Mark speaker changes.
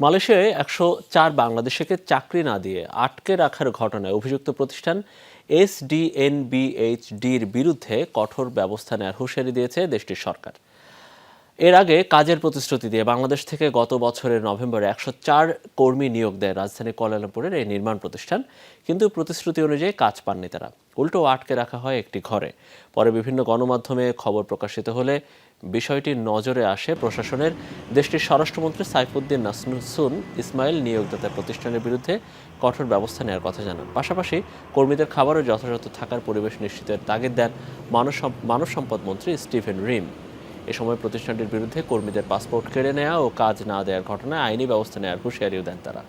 Speaker 1: মালয়েশিয়ায় একশো চার বাংলাদেশিকে চাকরি না দিয়ে আটকে রাখার ঘটনায় অভিযুক্ত প্রতিষ্ঠান এসডিএনবিএইচডির বিরুদ্ধে কঠোর ব্যবস্থা নেওয়ার হুঁশিয়ারি দিয়েছে দেশটির সরকার। এর আগে কাজের প্রতিশ্রুতি দিয়ে বাংলাদেশ থেকে গত বছরের নভেম্বরে একশো চার কর্মী নিয়োগ দেয় রাজধানী কুয়ালালামপুরের এই নির্মাণ প্রতিষ্ঠান, কিন্তু প্রতিশ্রুতি অনুযায়ী কাজ পাননি তারা। উল্টো আটকে রাখা হয় একটি ঘরে। পরে বিভিন্ন গণমাধ্যমে খবর প্রকাশিত হলে বিষয়টি নজরে আসে প্রশাসনের। দেশটির স্বরাষ্ট্রমন্ত্রী সাইফুদ্দিন নাসনুসুন ইসমাইল নিয়োগদাতা প্রতিষ্ঠানের বিরুদ্ধে কঠোর ব্যবস্থা নেওয়ার কথা জানান। পাশাপাশি কর্মীদের খাবারও যথাযথ থাকার পরিবেশ নিশ্চিতের তাগিদ দেন মানব সম্পদ মন্ত্রী স্টিভেন রিম। এ সময় প্রতিষ্ঠানটির বিরুদ্ধে কর্মীদের পাসপোর্ট কেড়ে নেওয়া ও কাজ না দেওয়ার ঘটনায় আইনি ব্যবস্থা নেওয়ার হুঁশিয়ারিও দেন তারা।